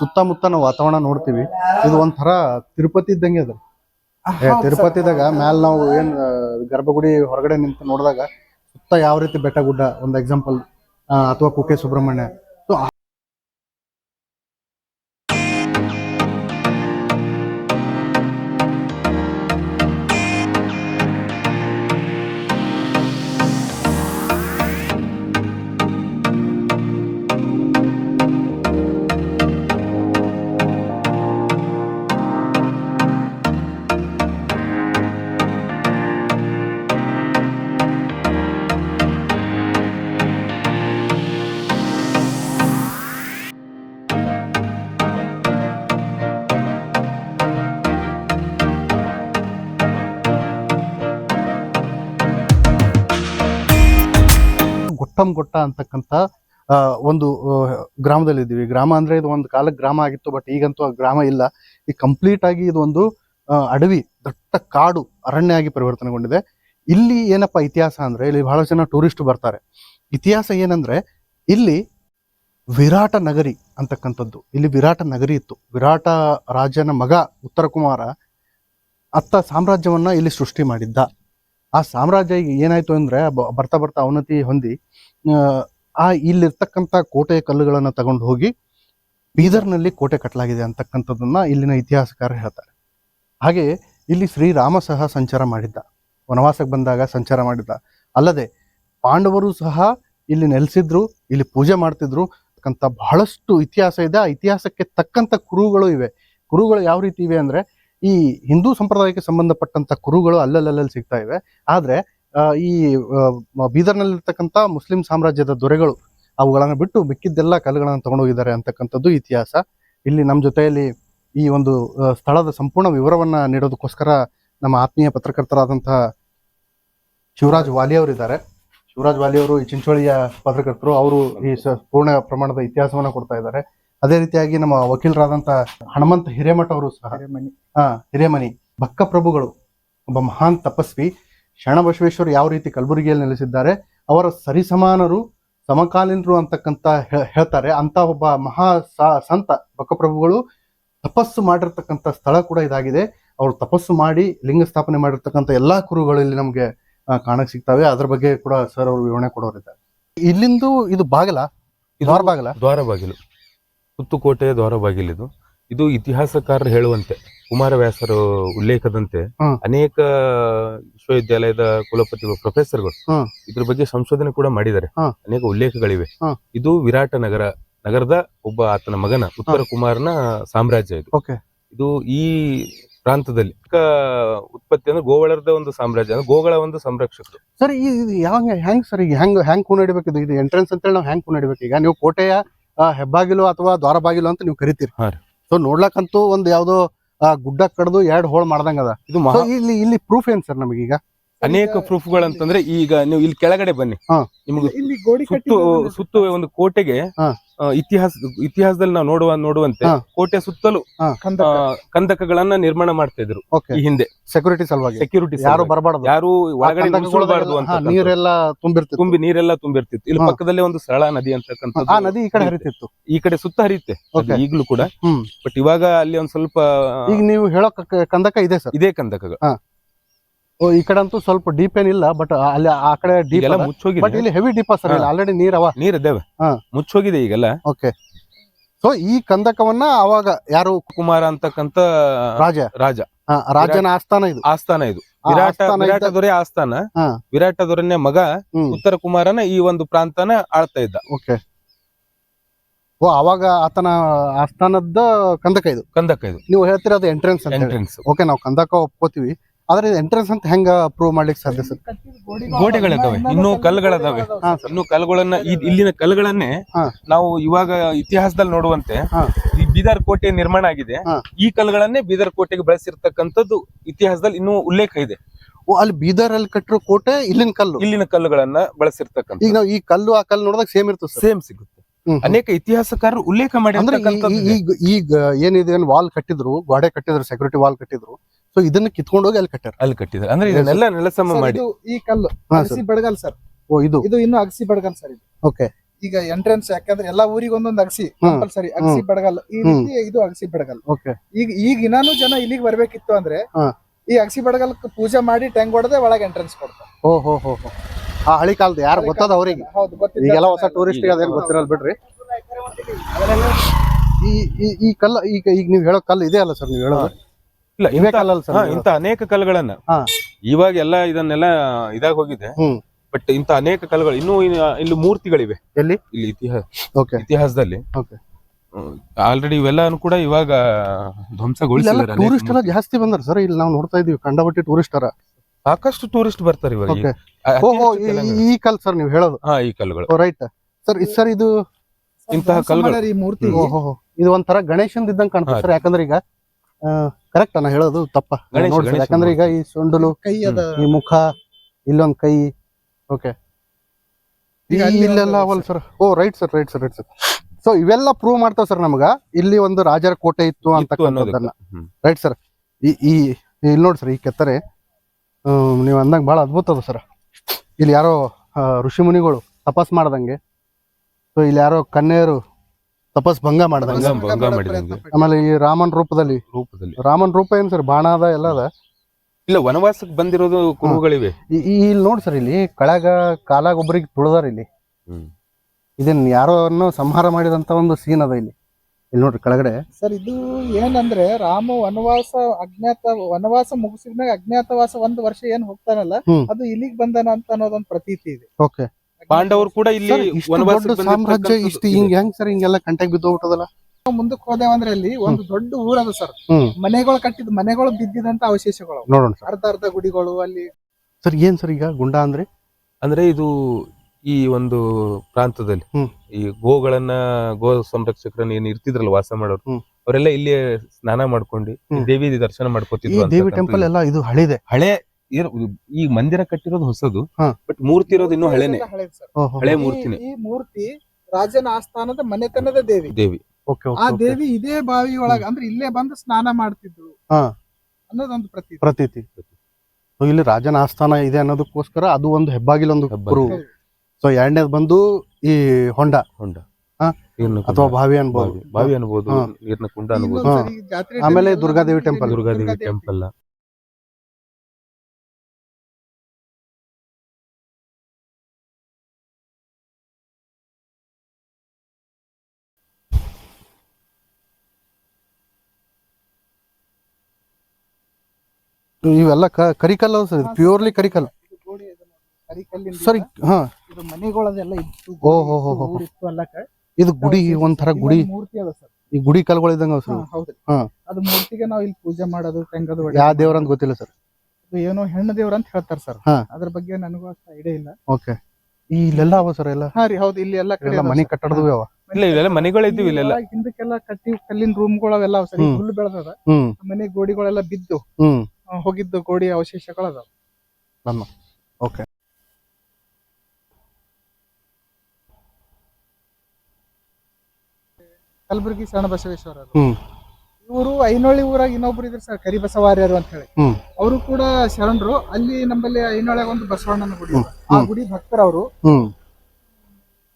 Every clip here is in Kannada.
ಸುತ್ತಮುತ್ತನ ವಾತಾವರಣ ನೋಡ್ತೀವಿ. ಇದು ಒಂಥರ ತಿರುಪತಿ ಇದ್ದಂಗೆ ಅದ. ತಿರುಪತಿದಾಗ ಮ್ಯಾಲ ನಾವು ಏನ್ ಗರ್ಭಗುಡಿ ಹೊರಗಡೆ ನಿಂತು ನೋಡಿದಾಗ ಸುತ್ತ ಯಾವ ರೀತಿ ಬೆಟ್ಟ ಗುಡ್ಡ ಒಂದು ಎಕ್ಸಾಂಪಲ್ ಅಥವಾ ಕುಕ್ಕೆ ಸುಬ್ರಹ್ಮಣ್ಯ. ಗೊಟ್ಟಂ ಅಂತಕ್ಕಂಥ ಒಂದು ಗ್ರಾಮದಲ್ಲಿ ಇದ್ದೀವಿ ಗ್ರಾಮ ಅಂದ್ರೆ ಇದು ಒಂದು ಕಾಲಕ್ಕೆ ಗ್ರಾಮ ಆಗಿತ್ತು, ಬಟ್ ಈಗಂತೂ ಆ ಗ್ರಾಮ ಇಲ್ಲ. ಈ ಕಂಪ್ಲೀಟ್ ಆಗಿ ಇದು ಒಂದು ಅಡವಿ, ದಟ್ಟ ಕಾಡು ಅರಣ್ಯ ಆಗಿ ಪರಿವರ್ತನೆಗೊಂಡಿದೆ. ಇಲ್ಲಿ ಏನಪ್ಪ ಇತಿಹಾಸ ಅಂದ್ರೆ, ಇಲ್ಲಿ ಬಹಳ ಜನ ಟೂರಿಸ್ಟ್ ಬರ್ತಾರೆ. ಇತಿಹಾಸ ಏನಂದ್ರೆ, ಇಲ್ಲಿ ವಿರಾಟ ನಗರಿ ಅಂತಕ್ಕಂಥದ್ದು. ಇಲ್ಲಿ ವಿರಾಟ ನಗರಿ ಇತ್ತು. ವಿರಾಟ ರಾಜನ ಮಗ ಉತ್ತರ ಕುಮಾರ ಅತ್ತ ಸಾಮ್ರಾಜ್ಯವನ್ನ ಇಲ್ಲಿ ಸೃಷ್ಟಿ ಮಾಡಿದ್ದ. ಆ ಸಾಮ್ರಾಜ್ಯ ಏನಾಯ್ತು ಅಂದ್ರೆ ಬರ್ತಾ ಬರ್ತಾ ಅವನತಿ ಹೊಂದಿ ಆ, ಇಲ್ಲಿರ್ತಕ್ಕಂಥ ಕೋಟೆಯ ಕಲ್ಲುಗಳನ್ನು ತಗೊಂಡು ಹೋಗಿ ಬೀದರ್ನಲ್ಲಿ ಕೋಟೆ ಕಟ್ಟಲಾಗಿದೆ ಅಂತಕ್ಕಂಥದ್ದನ್ನ ಇಲ್ಲಿನ ಇತಿಹಾಸಕಾರ ಹೇಳ್ತಾರೆ. ಹಾಗೆ ಇಲ್ಲಿ ಶ್ರೀರಾಮ ಸಹ ಸಂಚಾರ ಮಾಡಿದ್ದ. ವನವಾಸಕ್ಕೆ ಬಂದಾಗ ಸಂಚಾರ ಮಾಡಿದ್ದ. ಅಲ್ಲದೆ ಪಾಂಡವರು ಸಹ ಇಲ್ಲಿ ನೆಲೆಸಿದ್ರು ಇಲ್ಲಿ ಪೂಜೆ ಮಾಡ್ತಿದ್ರು. ಅಂತ ಬಹಳಷ್ಟು ಇತಿಹಾಸ ಇದೆ. ಆ ಇತಿಹಾಸಕ್ಕೆ ತಕ್ಕಂಥ ಕುರುಗಳು ಇವೆ. ಕುರುಗಳು ಯಾವ ರೀತಿ ಇವೆ ಅಂದ್ರೆ ಈ ಹಿಂದೂ ಸಂಪ್ರದಾಯಕ್ಕೆ ಸಂಬಂಧಪಟ್ಟಂತ ಕುರುಗಳು ಅಲ್ಲಲ್ಲಲ್ಲಿ ಸಿಗ್ತಾ ಇವೆ. ಆದ್ರೆ ಈ ಬೀದರ್ನಲ್ಲಿರ್ತಕ್ಕಂಥ ಮುಸ್ಲಿಂ ಸಾಮ್ರಾಜ್ಯದ ದೊರೆಗಳು ಅವುಗಳನ್ನು ಬಿಟ್ಟು ಮಿಕ್ಕಿದ್ದೆಲ್ಲ ತಗೊಂಡು ತಗೊಂಡೋಗಿದ್ದಾರೆ ಅಂತಕ್ಕಂಥದ್ದು ಇತಿಹಾಸ. ಇಲ್ಲಿ ನಮ್ಮ ಜೊತೆಯಲ್ಲಿ ಈ ಒಂದು ಸ್ಥಳದ ಸಂಪೂರ್ಣ ವಿವರವನ್ನ ನೀಡೋದಕ್ಕೋಸ್ಕರ ನಮ್ಮ ಆತ್ಮೀಯ ಪತ್ರಕರ್ತರಾದಂತಹ ಶಿವರಾಜ್ ವಾಲಿ ಅವರು ಇದ್ದಾರೆ ಶಿವರಾಜ್ ವಾಲಿ ಅವರು ಈ ಚಿಂಚೋಳಿಯ ಪತ್ರಕರ್ತರು. ಅವರು ಈ ಪೂರ್ಣ ಪ್ರಮಾಣದ ಇತಿಹಾಸವನ್ನ ಕೊಡ್ತಾ ಇದ್ದಾರೆ. ಅದೇ ರೀತಿಯಾಗಿ ನಮ್ಮ ವಕೀಲರಾದಂತ ಹನುಮಂತ ಹಿರೇಮಠ ಅವರು ಸಹ ಹಿರೇಮನಿ. ಭಕ್ಕ ಪ್ರಭುಗಳು ಒಬ್ಬ ಮಹಾನ್ ತಪಸ್ವಿ. ಶರಣಬಸವೇಶ್ವರ ಯಾವ ರೀತಿ ಕಲಬುರಗಿಯಲ್ಲಿ ನೆಲೆಸಿದ್ದಾರೆ ಅವರ ಸರಿಸಮಾನರು ಸಮಕಾಲೀನರು ಅಂತಕ್ಕಂಥ ಹೇಳ್ತಾರೆ. ಅಂತ ಒಬ್ಬ ಮಹಾ ಸಂತ ಬಕ್ಕಪ್ರಭುಗಳು ತಪಸ್ಸು ಮಾಡಿರ್ತಕ್ಕಂಥ ಸ್ಥಳ ಕೂಡ ಇದಾಗಿದೆ. ಅವರು ತಪಸ್ಸು ಮಾಡಿ ಲಿಂಗ ಸ್ಥಾಪನೆ ಮಾಡಿರ್ತಕ್ಕಂಥ ಎಲ್ಲಾ ಕುರುಗಳು ಇಲ್ಲಿ ನಮಗೆ ಕಾಣಕ್ ಸಿಗ್ತವೆ. ಅದ್ರ ಬಗ್ಗೆ ಕೂಡ ಸರ್ ಅವರು ವಿವರಣೆ ಕೊಡೋರಿದ್ದಾರೆ. ಇಲ್ಲಿಂದು ಇದು ಬಾಗಿಲ? ದ್ವಾರ ಬಾಗಿಲ? ದ್ವಾರ ಬಾಗಿಲು. ಪುತ್ತುಕೋಟೆಯ ದ್ವಾರ ಬಾಗಿಲಿದು. ಇದು ಇತಿಹಾಸಕಾರರು ಹೇಳುವಂತೆ. ಕುಮಾರವ್ಯಾಸರು ಉಲ್ಲೇಖದಂತೆ ಹ್ಮ್. ಅನೇಕ ವಿಶ್ವವಿದ್ಯಾಲಯದ ಕುಲಪತಿಗಳು ಪ್ರೊಫೆಸರ್ಗಳು ಹ್ಮ್. ಇದ್ರ ಬಗ್ಗೆ ಸಂಶೋಧನೆ ಕೂಡ ಮಾಡಿದ್ದಾರೆ ಹ್ಮ್. ಅನೇಕ ಉಲ್ಲೇಖಗಳಿವೆ ಹ್ಮ್. ಇದು ವಿರಾಟ ನಗರ ನಗರದ ಒಬ್ಬ ಆತನ ಮಗನ ಉತ್ತರ ಕುಮಾರನ ಸಾಮ್ರಾಜ್ಯ ಇದು ಓಕೆ ಇದು ಈ ಪ್ರಾಂತದಲ್ಲಿ ಉತ್ಪತ್ತಿ ಅಂದ್ರೆ ಗೋವಳರದ ಒಂದು ಸಾಮ್ರಾಜ್ಯ ಅಂದ್ರೆ ಗೋಗಳ ಒಂದು ಸಂರಕ್ಷಕರು ಸರ್ ಈ ಇದು ಯಾವಾಗ ಹೆಂಗ್ ಸರ್ ಈಗ ಹೆಂಗ್ ಹೆಂಗ್ ಕೂನ್ ಹಿಡಿಬೇಕು ಇದು ಇದು ಎಂಟ್ರೆನ್ಸ್ ಅಂತೇಳಿ ನಾವು ಹೆಂಗ್ ಕೂನ್ ಹಿಡಿಬೇಕು ಈಗ ನೀವು ಕೋಟೆಯ ಆ, ಹೆಬ್ಬಾಗಿಲು ಅಥವಾ ದ್ವಾರ ಬಾಗಿಲು ಅಂತ ನೀವು ಕರಿತೀರಿ ಹಾ ರೀ. ಸೊ ನೋಡ್ಲಾಕಂತೂ ಒಂದ್ ಯಾವ್ದೋ ಆ, ಗುಡ್ಡ ಕಡ್ದು ಎರಡ್ ಹೋಳ್ ಮಾಡ್ದಂಗ ಅದ ಇದು ಇಲ್ಲಿ ಇಲ್ಲಿ ಪ್ರೂಫ್ ಏನ್ ಸರ್ ನಮಗೀಗ ಅನೇಕ ಪ್ರೂಫ್ ಗಳಂತಂದ್ರೆ ಈಗ ನೀವು ಇಲ್ಲಿ ಕೆಳಗಡೆ ಬನ್ನಿ ಹಾ. ನಿಮಗೆ ಇಲ್ಲಿ ಗೋಡಿ ಸುತ್ತು ಸುತ್ತು ಒಂದು ಕೋಟೆಗೆ ಹಾ. ಆ, ಇತಿಹಾಸ ಇತಿಹಾಸದಲ್ಲಿ ನಾವು ನೋಡುವ ನೋಡುವಂತೆ ಹಾ. ಕೋಟೆ ಸುತ್ತಲೂ ಆ, ಕಂದಕಗಳನ್ನ ನಿರ್ಮಾಣ ಮಾಡ್ತಾ ಇದ್ರು ಓಕೆ ಈ ಹಿಂದೆ. ಸೆಕ್ಯೂರಿಟಿ ಸಲುವಾಗಿ. ಸೆಕ್ಯೂರಿಟಿ ಯಾರು ಬರಬಾರ್ದು. ಯಾರು ಒಳಗಡೆ ನುಸುಳಬಾರ್ದು ಅಂತ ನೀರೆಲ್ಲ ತುಂಬಿರ್ತಿತ್ತು. ತುಂಬಿ ನೀರೆಲ್ಲ ತುಂಬಿರ್ತಿತ್ತು. ಇಲ್ಲಿ ಹಾ. ಪಕ್ಕದಲ್ಲೇ ಒಂದು ಸರಳ ನದಿ ಆ ಅಂತಕ್ಕಂಥದ್ದು ನದಿ ಈ ಕಡೆ ಹರಿತಿತ್ತು. ಈ ಕಡೆ ಸುತ್ತ ಹರಿಯುತ್ತೆ ಅದು Okay. ಈಗಲೂ ಕೂಡ. ಹ್ಮ್. ಬಟ್ ಇವಾಗ ಅಲ್ಲಿ ಒಂದ್ ಸ್ವಲ್ಪ ಈಗ ನೀವು ಹೇಳೋ ಕ- ಕಂದಕ ಇದೆ ಸರ್. ಇದೇ ಕಂದಕಗಳು. ಈ ಕಡೆ ಅಂತೂ ಸ್ವಲ್ಪ ಡೀಪ್ ಏನಿಲ್ಲ ಬಟ್ ಅಲ್ಲಿ ಆ ಕಡೆ ಡೀಪ್ ಹೋಗಿದೆ ಬಟ್ ಇಲ್ಲಿ ಹೆವಿ ಡೀಪ್ ಸರ್ ಇಲ್ಲಿ ಆಲ್ರೆಡಿ ನೀರ್ ಅವ. ನೀರಿದ್ದೇವೆ ಹಾ. ಮುಚ್ಚೋಗಿದೆ ಈಗೆಲ್ಲ. ಓಕೆ ಸೊ ಈ ಕಂದಕವನ್ನ ಅವಾಗ ಯಾರು? ಕುಮಾರ ಅಂತಕ್ಕಂತ ರಾಜ. ರಾಜ. ರಾಜನ ಆಸ್ಥಾನ ಇದು. ಆಸ್ಥಾನ ಇದು. ವಿರಾಟ ವಿರಾಟ ದೊರೆ ಆಸ್ಥಾನ. ವಿರಾಟ ದೊರೆಯ ಮಗ ಉತ್ತರ ಕುಮಾರನ ಈ ಒಂದು ಪ್ರಾಂತನ ಆಳ್ತಾ ಇದ್ದ. ಓಕೆ ಓ ಅವಾಗ ಆತನ ಆಸ್ಥಾನದ ಕಂದಕ ಇದು. ಕಂದಕ ಇದು. ನೀವು ಹೇಳ್ತಿರೋದು ಎಂಟ್ರೆನ್ಸ್ ಅಂತ ಎಂಟ್ರೆನ್ಸ್ ಓಕೆ ನಾವು ಕಂದಕ ಒಪ್ಕೋತೀವಿ. ಆದ್ರೆ ಎಂಟ್ರೆನ್ಸ್ ಅಂತ ಹೆಂಗ ಪ್ರೂವ್ ಮಾಡ್ಲಿಕ್ಕೆ ಸಾಧ್ಯ ಸರ್? ಗೋಡೆಗಳಿದಾವೆ ಇನ್ನು ಕಲ್ಲುಗಳಿದಾವೆ ಹಾ ಇನ್ನು ಕಲ್ಲುಗಳನ್ನ ಇಲ್ಲಿನ ಕಲ್ಲುಗಳನ್ನೇ ನಾವು ಇವಾಗ ಇತಿಹಾಸದಲ್ಲಿ ನೋಡುವಂತೆ ಈ ಬೀದರ್ ಕೋಟೆ ನಿರ್ಮಾಣ ಆಗಿದೆ. ಈ ಕಲ್ಲುಗಳನ್ನೇ ಬೀದರ್ ಕೋಟೆಗೆ ಬಳಸಿರ್ತಕ್ಕಂಥದ್ದು ಇತಿಹಾಸದಲ್ಲಿ ಇನ್ನೂ ಉಲ್ಲೇಖ ಇದೆ. ಅಲ್ಲಿ ಬೀದರ್ ಅಲ್ಲಿ ಕಟ್ಟಿರೋ ಕೋಟೆ ಇಲ್ಲಿನ ಕಲ್ಲು? ಇಲ್ಲಿನ ಕಲ್ಲುಗಳನ್ನ ಬಳಸಿರ್ತಕ್ಕಂಥ ಈಗ ನಾವು ಈ ಕಲ್ಲು ಆ ಕಲ್ಲು ನೋಡಿದಾಗ ಸೇಮ್ ಇರ್ತದೆ ಸೇಮ್ ಸಿಗುತ್ತೆ. ಅನೇಕ ಇತಿಹಾಸಕಾರರು ಉಲ್ಲೇಖ ಈ- ಈಗ ಈಗ ಏನಿದೆ ವಾಲ್ ಕಟ್ಟಿದ್ರು ಗೋಡೆ ಕಟ್ಟಿದ್ರು ಸೆಕ್ಯೂರಿಟಿ ವಾಲ್ ಕಟ್ಟಿದ್ರು. ಸೊ ಇದನ್ನ ಕಿತ್ಕೊಂಡು ಹೋಗಿ ಅಲ್ಲಿ ಕಟ್ಟಾರ ಅಲ್ಲಿ ಕಟ್ಟಿದ್ದಾರೆ ಅಂದ್ರೆ ಇದನ್ನೆಲ್ಲ ನೆಲಸಮ ಮಾಡಿ. ಇದು ಈ ಕಲ್ಲು ಹಾ ಅಗಸಿ ಬಡಗಲ್ ಸರ್. ಓ ಇದು. ಇದು ಇನ್ನು ಅಗಸಿ ಬಡಗಲ್ ಸರ್ ಇದು. ಓಕೆ. ಈಗ ಎಂಟ್ರೆನ್ಸ್ ಯಾಕಂದ್ರೆ ಎಲ್ಲಾ ಊರಿಗೆ ಒಂದೊಂದು ಅಗಸಿ ಹ್ಮ್. ಕಂಪಲ್ಸರಿ ಅಗಸಿ ಬಡಗಲ್. ಈ ಹ್ಮ್. ರೀತಿ ಇದು ಅಗಸಿ ಬಡಗಲ್. ಓಕೆ. ಈಗ ಈಗ ಇನ್ನಾನು ಜನ ಇಲ್ಲಿಗೆ ಬರ್ಬೇಕಿತ್ತು ಅಂದ್ರೆ ಹಾ. ಈ ಅಗಸಿ ಬಡಗಲ್ ಪೂಜೆ ಮಾಡಿ ಟ್ಯಾಂಗ್ ಹೊಡೆದೆ ಒಳಗೆ ಎಂಟ್ರೆನ್ಸ್ ಕೊಡ್ತಾರೆ. ಓ ಹೋ ಹೋ ಹೋ. ಆ ಹಳಿ ಕಾಲದ ಯಾರು ಗೊತ್ತದ ಅವ್ರಿಗೆ? ಹೌದು ಗೊತ್ತಿಲ್ಲ. ಈಗೆಲ್ಲ ಹೊಸ ಟೂರಿಸ್ಟ್ ಅದೇನು ಗೊತ್ತಿರಲ್ಲ ಬಿಡ್ರಿ. ಈ ಈ- ಈ ಕಲ್ಲ ಈಗ ಈಗ ನೀವು ಹೇಳೋ ಕಲ್ಲು ಇದೆ ಅಲ್ಲ ಸರ್ ನೀವು ಹೇಳೋದು. ಇಲ್ಲ ಇವೇ ಇಂಥ- ಕಲ್ಲಲ್ಲ ಸರ್ ಹಾ, ನೀವು ಅನೇಕ ಕಲ್ಗಳನ್ನ ಹಾ. ಇವಾಗ ಎಲ್ಲ ಇದನ್ನೆಲ್ಲ ಇದಾಗ ಹೋಗಿದೆ. ಹ್ಮ್. ಬಟ್ ಇಂತ ಅನೇಕ ಕಲ್ಗಳು ಇನ್ನೂ ಇನ್ನು- ಇಲ್ಲಿ ಮೂರ್ತಿಗಳಿವೆ. ಎಲ್ಲಿ? ಇಲ್ಲಿ ಇತಿಹಾಸ ಓಕೆ. ಇತಿಹಾಸದಲ್ಲಿ. ಓಕೆ. ಆಲ್ರೆಡಿ ಇವೆಲ್ಲಾನು ಕೂಡ ಇವಾಗ ಇಲ್ಲೆಲ್ಲ ಧ್ವಂಸಗೊಳಿಸಿದ್ದಾರೆ ಅನೇಕ ಟೂರಿಸ್ಟ್ ಎಲ್ಲ ಜಾಸ್ತಿ ಬಂದಾರ ಸರ್ ಇಲ್ಲಿ ನಾವು ನೋಡ್ತಾ ಇದೀವಿ ಕಂಡಬಟ್ಟಿ ಟೂರಿಸ್ಟರ ಸಾಕಷ್ಟು ಟೂರಿಸ್ಟ್ ಬರ್ತಾರೆ ಇವಾಗ ಈ- ಓಕೆ. ಅತಿ ಓಹೋ ಹೆಚ್ಚು ತೆಲಂಗಾಣ. ಈ ಕಲ್ ಸರ್ ನೀವು ಹೇಳೋದು. ಹಾ ಈ ಕಲ್ಗಳು ರೈಟ್ ಸರ್ ಸರ್ ಇದು ಇಂತಹ ಕಲ್ಲುಗಳು. ಈ ಮೂರ್ತಿ. ಓಹೋ ಇದು ಒಂಥರ ಗಣೇಶನ್ ಇದ್ದಂಗೆ ಕಾಣ್ತದೆ. ಸರ್ ಯಾಕಂದ್ರೆ ಈಗ ಕರೆಕ್ಟ್ ಅನ್ನ ಹೇಳೋದು ತಪ್ಪ. ಗಣೇಶ- ನೋಡಿ ಯಾಕಂದ್ರೆ ಈಗ ಈ ಸೊಂಡಲು ಕೈ ಅದ. ಈ ಮುಖ ಇಲ್ಲೊಂದ್ ಕೈ ಓಕೆ ಈಗ ಅಲ್ಲಿ ಇಲ್ಲೆಲ್ಲ ಒಂದು ಅವಲ್ sir oh right sir right sir right sir so ಇವೆಲ್ಲ ಪ್ರೂವ್ ಮಾಡ್ತಾವ ಸರ್ ನಮಗ. ಇಲ್ಲಿ ಒಂದು ರಾಜರ ಕೋಟೆ ಇತ್ತು ಅಂತಕ್ಕಂಥದ್ದನ್ನ. ಹ್ಮ್. ರೈಟ್ ಸರ್ ಈ ಈ ಇಲ್ಲಿ ನೋಡಿ ಸರ್ ಈ ಕೆತ್ತರೆ ಹ್ಮ್, ನೀವು ಅಂದಂಗೆ ಬಹಳ ಅದ್ಭುತ ಅದ ಸರ್ ಇಲ್ಲಿ ಯಾರೋ ಆ, ಋಷಿ ಮುನಿಗಳು ತಪಸ್ ಮಾಡ್ದಂಗೆ. ಸೊ ಇಲ್ಲಿ ಯಾರೋ ಕನ್ಯೆಯರು ತಪಸ್ ಭಂಗ ಮಾಡ್ದಂಗೆ. ಭಂಗ- ಭಂಗ ಮಾಡಿದಂಗೆ. ಆಮೇಲೆ ಈ ರಾಮನ್ ರೂಪದಲ್ಲಿ ರೂಪದಲ್ಲಿ. ರಾಮನ್ ರೂಪ ಏನ್ ಸರ್? ಬಾಣ ಅದ ಎಲ್ಲ ಅದ? ಇಲ್ಲ ವನವಾಸಕ್ಕೆ ಬಂದಿರೋದು ಕುರುಹುಗಳಿವೆ ಈ- ಈ- ಇಲ್ಲಿ ನೋಡಿ ಸರ್ ಇಲ್ಲಿ ಕಳಗ ಕಾಲಾಗ ಒಬ್ರಿಗೆ ತುಳಿದಾರ ಇಲ್ಲಿ. ಹ್ಮ್. ಇದನ್ನ ಯಾರೋ ಅನ್ನೋ ಸಂಹಾರ ಮಾಡಿದಂತ ಒಂದು ಸೀನ್ ಅದ ಇಲ್ಲಿ. ಇಲ್ಲಿ ನೋಡ್ರಿ ಕೆಳಗಡೆ. ಸರ್ ಇದು ಏನಂದ್ರೆ ರಾಮ ವನವಾಸ ಅಜ್ಞಾತ ವನವಾಸ ಮುಗಿಸಿದ್ಮೇಲೆ ಅಜ್ಞಾತವಾಸ ಒಂದ್ ವರ್ಷ ಏನ್ ಹೋಗ್ತಾನಲ್ಲ ಹ್ಮ್. ಅದು ಇಲ್ಲಿಗೆ ಬಂದನ ಅಂತ ಅನ್ನೋದೊಂದ್ ಪ್ರತೀತಿ ಇದೆ. ಓಕೆ. ಪಾಂಡವರು ಕೂಡ ಇಲ್ಲಿ ಸಾಮ್ರಾಜ್ಯ ಇಷ್ಟು. ಹಿಂಗ್ ಹೆಂಗ್ ಸರ್ ಹಿಂಗೆಲ್ಲ ಕಂಟ್ಯಾಕ್ಟ್ ಬಿದ್ದೋಗ್ಬಿಟ್ಟದಲ್ಲ ಹೋಗ್ಬಿಟ್ಟದಲ್ಲ ಮುಂದಕ್ಕೆ ಹೋದೇವಂದ್ರೆ ಅಲ್ಲಿ ಒಂದು ದೊಡ್ಡ ಊರದ ಸರ್. ಮನೆಗಳು ಕಟ್ಟಿದ ಮನೆಗಳು ಬಿದ್ದಿದಂತ ಅವಶೇಷಗಳು. ನೋಡೋಣ ಸರ್. ಅರ್ಧ ಅರ್ಧ ಗುಡಿಗಳು ಅಲ್ಲಿ. ಸರ್ ಏನ್ ಸರ್ ಈಗ ಗುಂಡ ಅಂದ್ರೆ? ಅಂದ್ರೆ ಇದು ಈ ಒಂದು ಪ್ರಾಂತದಲ್ಲಿ ಈ ಗೋಗಳನ್ನ ಗೋ ಸಂರಕ್ಷಕರನ್ನ ಏನ್ ಇರ್ತಿದ್ರಲ್ಲ ವಾಸ ಮಾಡೋರು. ಅವರೆಲ್ಲ ಇಲ್ಲಿ ಸ್ನಾನ ಮಾಡ್ಕೊಂಡು. ದೇವಿ ದರ್ಶನ ಮಾಡ್ಕೋತಿದ್ರು ದೇವಿ ಟೆಂಪಲ್ ಎಲ್ಲ ಇದು ಹಳೆದೆ. ಹಳೆ ಈ ಮಂದಿರ ಕಟ್ಟಿರೋದು ಹೊಸದು ಹಾ. ಬಟ್ ಮೂರ್ತಿ ಇರೋದು ಇನ್ನು ಹಳೆನೆ. ಹಳೇದು ಸರ್. ಹಳೆ ಮೂರ್ತಿ ಮೂರ್ತಿನೇ. ಈ ಮೂರ್ತಿ ರಾಜನ ಆಸ್ಥಾನದ ಮನೆತನದ ದೇವಿ. ದೇವಿ. ಓಕೆ ಆ ದೇವಿ ಇದೇ ಬಾವಿ ಒಳಗ ಅಂದ್ರೆ ಇಲ್ಲೇ ಬಂದು ಸ್ನಾನ ಮಾಡ್ತಿದ್ರು ಹಾ. ಅನ್ನೋದೊಂದು ಪ್ರತೀತಿ. ಪ್ರತೀತಿ. So ಇಲ್ಲಿ ರಾಜನ ಆಸ್ಥಾನ ಇದೆ ಅನ್ನೋದಕ್ಕೋಸ್ಕರ ಅದು ಒಂದು ಹೆಬ್ಬಾಗಿಲೊಂದು ಹೆಬ್ಬಾಗಿಲು. ಕುರು ಸೊ ಎರಡನೇದು ಬಂದು ಈ ಹೊಂಡ. ಹೊಂಡ. ಹಾ. ನೀರಿನ ಕುಂಡ. ಅಥವಾ ಬಾವಿ ಅನ್ಬೋದು. ಬಾವಿ ಬಾವಿ ಅನ್ಬೋದು ಹಾ. ನೀರಿನ ಕುಂಡ ಇನ್ನೊಂದ್ ಅನ್ಬೋದು ಸರಿ ಜಾತ್ರೆ ಆಮೇಲೆ time Durgadevi temple. temple. Durgadevi temple. ಇವೆಲ್ಲ ಕರಿಕಲ್ಲ ಸರ್ ಪ್ಯೂರ್ಲಿ ಕರಿಕಲ್ಲ. ಸರಿ ಹಾ. ಇದು ಮನೆಗಳದೆಲ್ಲ ಇತ್ತು ಓ, ಗೋಡೆ ಹೋ, ಹೋ, ಇತ್ತು, ಅಲ್ಲಕ ಇದು ಗುಡಿ ಒಂಥರ ಗುಡಿ. ಮೂರ್ತಿ ಅದ ಸರ್. ಈ ಗುಡಿ ಕಲ್ಗಳು ಇದ್ದಂಗ ಸರ್ ಹೌದ್ರಿ ಹಾ. ಅದು ಮೂರ್ತಿಗೆ ನಾವು ಇಲ್ಲಿ ಪೂಜೆ ಮಾಡೋದು ತೆಂಗದು ಯಾವ ದೇವ್ರ ಅಂತ ಗೊತ್ತಿಲ್ಲ ಸರ್. ಏನೋ ಹೆಣ್ಣು ದೇವ್ರ ಅಂತ ಹೇಳ್ತಾರ ಸರ್. ಅದ್ರ ಬಗ್ಗೆ ನನಗೂ ಅಷ್ಟ ಐಡಿಯಾ ಇಲ್ಲ. ಓಕೆ. ಈ ಇಲ್ಲೆಲ್ಲ ಅವ ಸರ್ ಎಲ್ಲ? ಹಾ ರೀ ಹೌದು ಇಲ್ಲಿ ಎಲ್ಲ ಕಡೆ ಮನೆ. ಕಟ್ಟಡದು ಅವ? ಇಲ್ಲ ಇಲ್ಲೆಲ್ಲ ಮನೆಗಳಿದ್ವು ಇಲ್ಲೆಲ್ಲ ಇಲ್ಲೆಲ್ಲ. ಹಿಂದಕ್ಕೆಲ್ಲ ಕಟ್ಟಿ ಕಲ್ಲಿನ ರೂಮ್ಗಳು ಅವೆಲ್ಲ ಅವ ಸರ್. ಹುಲ್ಲು ಬೆಳೆದದ. ಮನೆ ಗೋಡಿಗಳೆಲ್ಲ ಬಿದ್ದು. ಹೋಗಿದ್ದು ಗೋಡಿ ಅವಶೇಷಗಳು ಅದಾವ. ನಮ್ಮ ಓಕೆ ಕಲಬುರಗಿ ಶರಣ ಬಸವೇಶ್ವರ ಹ್ಮ್. ಇವರು ಐನೋಳಿ ಊರಾಗ ಇನ್ನೊಬ್ರು ಇದ್ರು ಸರ್ ಕರಿಬಸವಾರ್ಯರು ಅಂತ ಹೇಳಿ. ಹ್ಮ್. ಅವರು ಕೂಡ ಶರಣರು. ಅಲ್ಲಿ ನಮ್ಮಲ್ಲಿ ಐನೊಳಗ ಒಂದು ಬಸವಣ್ಣನ ಗುಡಿ ಇದೆ. ಆ ಗುಡಿ ಭಕ್ತರವರು ಹ್ಮ್.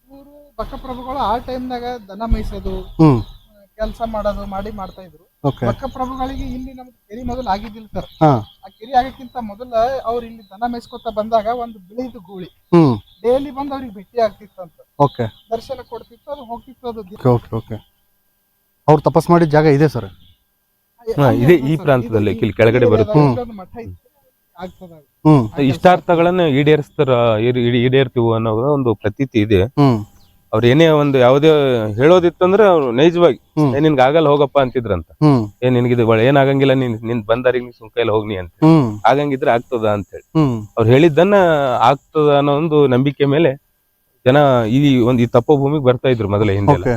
ಇವರು ಬಕ್ಕಪ್ರಭುಗಳು ಆ ಟೈಮ್ನಾಗ ದನ ಮೇಯಿಸೋದು ಹ್ಮ್. ಕೆಲಸ ಮಾಡೋದು ಮಾಡಿ ಮಾಡ್ತಾ ಇದ್ರು. ಪಕ್ಕ ಪ್ರಭುಗಳಿಗೆ ಇಲ್ಲಿ ನಮ್ಗೆ ಕೆರಿ ಮೊದಲು ಆಗಿದ್ದಿಲ್ಲ ಸರ್ ಹಾ. ಆ ಕೆರಿ ಆಗಕ್ಕಿಂತ ಮೊದಲ ಅವ್ರು ಇಲ್ಲಿ ದನ ಮೇಯಿಸ್ಕೊತ ಬಂದಾಗ ಒಂದು ಬಿಳಿದು ಗೂಳಿ. ಹ್ಮ್. ಡೈಲಿ ಬಂದು ಅವ್ರಿಗೆ ಭೇಟಿ ಆಗ್ತಿತ್ತಂತ ಓಕೆ ದರ್ಶನ ಕೊಡ್ತಿತ್ತು ಅದು ಹೋಗ್ತಿತ್ತು ಅದು ಓಕೆ ಓಕೆ ಓಕೆ ಅವ್ರು ತಪಸ್ ಮಾಡಿದ ಜಾಗ ಇದೆ ಸರ್ ಹಾ, ಇದೆ ಈ ಪ್ರಾಂತದಲ್ಲಿ, ಇಲ್ಲಿ ಕೆಳಗಡೆ ಬರುತ್ತೆ. ಒಂದು ಮಠ ಇತ್ತು. ಆಗ್ತದ ಅದು. ಹ್ಮ್. ಇಷ್ಟಾರ್ಥಗಳನ್ನ ಈಡೇರಿಸ್ತಾರ ಈಡೇರ್ತಿವು ಈಡ್- ಅನ್ನೋ ಒಂದು ಪ್ರತೀತಿ ಇದೆ. ಹ್ಮ್. ಅವ್ರು ಏನೇ ಒಂದು ಯಾವುದೇ ಹೇಳೋದಿತ್ತಂದ್ರೆ ಅವ್ರು ನೈಜವಾಗಿ. ಏ ನಿನ್ಗೆ ಆಗಲ್ಲ ಹೋಗಪ್ಪ ಅಂತಿದ್ರಂತ. ಏ ಏನ್ ನಿನ್ಗಿದು ಒಳ್ಳೆ ಏನಾಗಂಗಿಲ್ಲ ನೀನ್ ನಿನ್ ಬಂದಾರಿಗೆ ಸುಮ್ ಸುಂಕೈಲಿ ಹೋಗ್ನಿ ಅಂತ ಆಗಂಗಿದ್ರೆ ಆಗ್ತದ ಅಂತ ಹೇಳಿ. ಅವ್ರು ಹೇಳಿದ್ದನ್ನ ಆಗ್ತದ ಅನ್ನೋ ಒಂದು ನಂಬಿಕೆ ಮೇಲೆ ಜನ ಈ ಒಂದು ಈ ತಪ್ಪೋಭೂಮಿಗೆ ಬರ್ತಾ ಇದ್ರು ಮೊದಲೇ ಹಿಂದೆ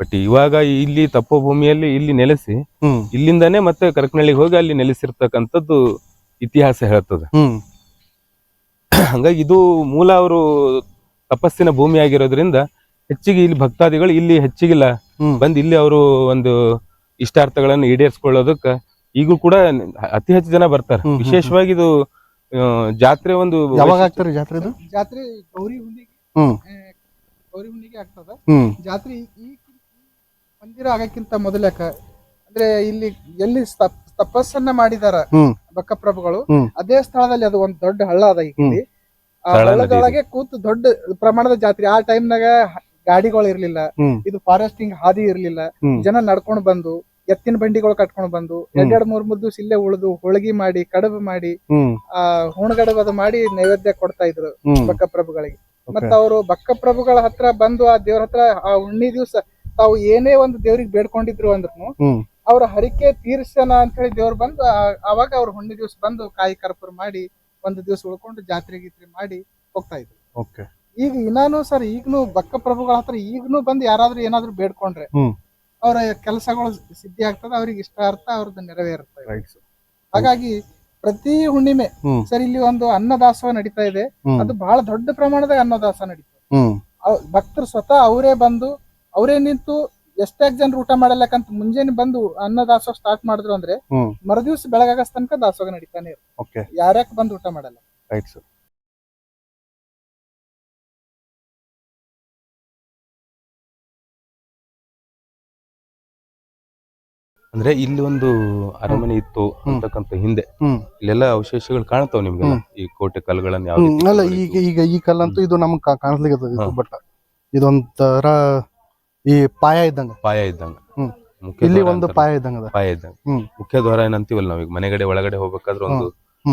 ಬಟ್ ಇವಾಗ ಇಲ್ಲಿ ತಪ್ಪೋಭೂಮಿಯಲ್ಲಿ ಇಲ್ಲಿ ನೆಲೆಸಿ ಇಲ್ಲಿಂದನೇ ಇಲ್ಲಿಂದಾನೇ ಮತ್ತೆ ಕರಕನಹಳ್ಳಿಗೆ ಹೋಗಿ ಅಲ್ಲಿ ನೆಲೆಸಿರ್ತಕ್ಕಂಥದ್ದು ಇತಿಹಾಸ ಹೇಳ್ತದೆ. ಹಂಗಾಗಿ ಇದು ಮೂಲ ಅವರು ತಪಸ್ಸಿನ ಭೂಮಿ ಆಗಿರೋದ್ರಿಂದ ಹೆಚ್ಚಿಗೆ ಇಲ್ಲಿ ಭಕ್ತಾದಿಗಳು ಇಲ್ಲಿ ಹೆಚ್ಚಿಗಿಲ್ಲ ಬಂದ್ ಇಲ್ಲಿ ಅವರು ಒಂದು ಇಷ್ಟಾರ್ಥಗಳನ್ನು ಈಡೇರಿಸ್ಕೊಳ್ಳೋದಕ್ಕ ಈಗೂ ಕೂಡ ಅತಿ ಹೆಚ್ಚು ಜನ ಬರ್ತಾರೆ. ವಿಶೇಷವಾಗಿ ಇದು ಜಾತ್ರೆ ಒಂದು ಯಾವಾಗ ಆಗ್ತಾರೆ ಜಾತ್ರೆ ಇದು? ಜಾತ್ರೆ ಗೌರಿ ಹುಣ್ಣಿಗೆ ಗೌರಿ ಹುಣ್ಣಿಗೆ ಆಗ್ತದ. ಜಾತ್ರೆ ಈ ಮಂದಿರ ಆಗಕ್ಕಿಂತ ಮೊದಲಕ ಅಂದ್ರೆ ಇಲ್ಲಿ ಎಲ್ಲಿ ತಪಸ್ಸನ್ನ ಮಾಡಿದಾರ. ಬಕ್ಕಪ್ರಭುಗಳು ಅದೇ ಸ್ಥಳದಲ್ಲಿ ಅದು ಒಂದ್ ದೊಡ್ಡ ಹಳ್ಳ ಅದ ಈಗ. ಆ ಹಳ್ಳದೊಳಗೆ ಕೂತು ದೊಡ್ಡ ಪ್ರಮಾಣದ ಜಾತ್ರೆ. ಆ ಟೈಮ್ನಾಗ ಗಾಡಿಗಳು ಇರ್ಲಿಲ್ಲ. ಇದು ಫಾರೆಸ್ಟಿಂಗ್ ಹಾದಿ ಇರ್ಲಿಲ್ಲ. ಜನ ನಡ್ಕೊಂಡು ಬಂದು ಎತ್ತಿನ ಬಂಡಿಗಳು ಕಟ್ಕೊಂಡು ಬಂದು ಎರಡೆರಡ್ ಮೂರ್ ಮೂರ್ ದಿವಸ ಇಲ್ಲೇ ಉಳಿದು ಹೋಳಿಗೆ ಮಾಡಿ ಕಡಬು ಮಾಡಿ ಆ ಹುಣಗಡಬದ ಮಾಡಿ ನೈವೇದ್ಯ ಕೊಡ್ತಾ ಇದ್ರು ಬಕ್ಕ ಬಕ್ಕಪ್ರಭುಗಳಿಗೆ. ಮತ್ತೆ ಅವರು ಬಕ್ಕಪ್ರಭುಗಳ ಹತ್ರ ಬಂದು ಆ ದೇವ್ರ ಹತ್ರ ಆ ಹುಣ್ಣಿ ದಿವಸ ತಾವು ಏನೇ ಒಂದು ದೇವ್ರಿಗೆ ಬೇಡ್ಕೊಂಡಿದ್ರು ಅಂದ್ರೂ ಅವ್ರ ಹರಿಕೆ ತೀರ್ಸನ ಅಂತ ಹೇಳಿ ದೇವ್ರು ಬಂದು ಅವಾಗ ಅವ್ರ ಹುಣ್ಣಿ ದಿವಸ ಬಂದು ಕಾಯಿ ಕರ್ಪೂರ ಮಾಡಿ ಒಂದು ದಿವಸ ಉಳ್ಕೊಂಡು ಜಾತ್ರೆ ಗೀತ್ರೆ ಮಾಡಿ ಹೋಗ್ತಾ ಇದ್ರು. ಈಗ ಇನ್ನಾನು ಸರ್ ಈಗನು ಬಕ್ಕಪ್ರಭುಗಳ ಹತ್ರ ಈಗನು ಬಂದು ಯಾರಾದ್ರೂ ಏನಾದ್ರೂ ಬೇಡ್ಕೊಂಡ್ರೆ ಹ್ಮ್. ಅವರ ಕೆಲಸಗಳು ಸಿದ್ಧಿ ಆಗ್ತದೆ ಅವ್ರಿಗೆ ಇಷ್ಟ ಅರ್ಥ ಅವ್ರದ್ದು ನೆರವೇರುತ್ತೆ. ರೈಟ್ ಹಾಗಾಗಿ ಪ್ರತಿ ಹುಣ್ಣಿಮೆ ಹ್ಮ್. ಸರ್ ಇಲ್ಲಿ ಒಂದು ಅನ್ನದಾಸೋಹ ನಡೀತಾ ಇದೆ. ಹ್ಮ್. ಅದು ಬಹಳ ದೊಡ್ಡ ಪ್ರಮಾಣದ ಅನ್ನದಾಸೋಹ ನಡೀತದೆ. ಹ್ಮ್. ಅವ್- ಭಕ್ತರು ಸ್ವತಃ ಅವರೇ ಬಂದು ಅವರೇ ನಿಂತು ಎಷ್ಟೇ ಜನರು ಊಟ ಮಾಡಲ್ಲಕ್ಕಂತ ಮುಂಜಾನೆ ಬಂದು ಅನ್ನದಾಸೋಹ ಸ್ಟಾರ್ಟ್ ಮಾಡಿದ್ರು ಅಂದ್ರೆ ಹ್ಮ್. ಮರುದಿವ್ಸ ಬೆಳಗಾಗಸ್ ತನಕ ದಾಸೋಹ ನಡೀತಾನೆ ಇರುತ್ತೆ. ಓಕೆ ಯಾರ್ಯಾಕ್ ಬಂದು ಊಟ ಮಾಡಲ್ಲ. ರೈಟ್ ಸರ್ ಅಂದ್ರೆ ಇಲ್ಲಿ ಒಂದು ಅರಮನೆ ಇತ್ತು ಅಂತಕ್ಕಂತ ಹಿಂದೆ. ಇಲ್ಲೆಲ್ಲ ಅವಶೇಷಗಳು ಕಾಣ್ತಾವ ನಿಮ್ಗೆ ಈ ಕೋಟೆ ಕಲ್ಲುಗಳನ್ನ ಯಾವ ಅಲ್ಲ ಈಗ ಈಗ ಈ ಕಲ್ಲಂತೂ ಇದು ನಮ್ಗೆ ಕಾಣಿಸ್ಲಿಕ್ಕೆ. ಬಟ್ ಇದೊಂಥರ ಈ ಪಾಯ ಇದ್ದಂಗ. ಪಾಯ ಇದ್ದಂಗ. ಮುಖ್ಯ ಇಲ್ಲಿ ಒಂದು ಪಾಯ ಇದ್ದಂಗ ಪಾಯ ಇದ್ದಂಗ. ಮುಖ್ಯ ದ್ವಾರ ಏನಂತೀವಲ್ಲ ನಾವೀಗ? ಮನೆಗಡೆ ಒಳಗಡೆ ಹೋಗ್ಬೇಕಾದ್ರೆ ಒಂದು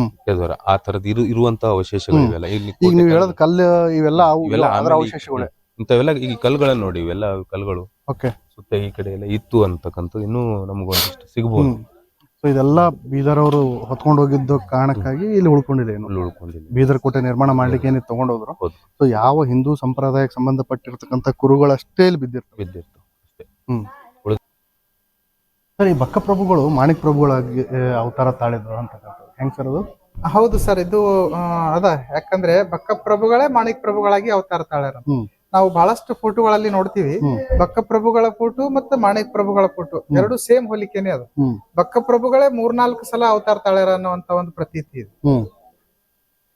ಮುಖ್ಯ ದ್ವಾರ. ಆ ತರದ್ ಇರು ಇರುವಂತ ಅವಶೇಷಗಳು. ಇವೆಲ್ಲ. ಇಲ್ಲಿ ಈಗ ನೀವು ಕಲ್ಲು- ಕಲ್ಲು ಇವೆಲ್ಲ ಅವು ಅವಶೇಷಗಳೇ. ಇಂಥವೆಲ್ಲ ಈ ಕಲ್ಲುಗಳನ್ನ ನೋಡಿ ಇವೆಲ್ಲ ಕಲ್ಲುಗಳು. ಓಕೆ. ಸುತ್ತ ಈ ಕಡೆ ಎಲ್ಲ ಇತ್ತು ಅಂತಕ್ಕಂಥ ಇನ್ನೂ ನಮಗೊಂದಿಷ್ಟು ಸಿಗ್ಬೋದು. ಹ್ಮ್. ಸೊ ಇದೆಲ್ಲ ಬೀದರ್ ಅವರು ಹೊತ್ಕೊಂಡು ಹೋಗಿದ್ದ ಕಾರಣಕ್ಕಾಗಿ ಇಲ್ಲಿ ಉಳ್ಕೊಂಡಿದೆ ಏನು ಉಳ್ಕೊಂಡಿಲ್ಲ ಬೀದರ್ ಕೋಟೆ ನಿರ್ಮಾಣ ಮಾಡ್ಲಿಕ್ಕೆ ಏನಿತ್ತು ತಗೊಂಡೋದ್ರು. ಹೌದು. ಸೊ ಯಾವ ಹಿಂದೂ ಸಂಪ್ರದಾಯಕ್ಕೆ ಸಂಬಂಧಪಟ್ಟಿರ್ತಕ್ಕಂಥ ಕುರುಗಳಷ್ಟೇ ಇಲ್ಲಿ ಬಿದ್ದಿರ್ತವೆ. ಬಿದ್ದಿತ್ತು ಸರ್ ಈ ಬಕ್ಕ ಪ್ರಭುಗಳು ಮಾಣಿಕ್ ಪ್ರಭುಗಳಾಗಿ ಆ, ಅವತಾರ ತಾಳಿದ್ರು ಅಂತಕ್ಕಂಥದ್ದು. ಹೆಂಗ್ ಸರ್ ಅದು? ಹೌದು ಸರ್ ಇದು ಆ, ಅದ. ಯಾಕಂದ್ರೆ ಬಕ್ಕಪ್ರಭುಗಳೇ ಮಾಣಿಕ್ ಪ್ರಭುಗಳಾಗಿ ಅವತಾರ ತಾಳ್ಯಾರ ಹ್ಮ್. ನಾವು ಬಹಳಷ್ಟು ಫೋಟೋಗಳಲ್ಲಿ ನೋಡ್ತೀವಿ. ಬಕ್ಕ ಬಕ್ಕಪ್ರಭುಗಳ ಫೋಟೋ ಮತ್ತೆ ಮಾಣಿಕ್ ಪ್ರಭುಗಳ ಫೋಟೋ ಎರಡು ಸೇಮ್ ಹೋಲಿಕೆನೆ ಅದು. ಬಕ್ಕ ಪ್ರಭುಗಳೇ ಮೂರ್ನಾಲ್ಕು ಸಲ ಅವತಾರ ತಾಳ್ಯಾರ ಅನ್ನುವಂತ ಒಂದು ಪ್ರತೀತಿ ಇದು.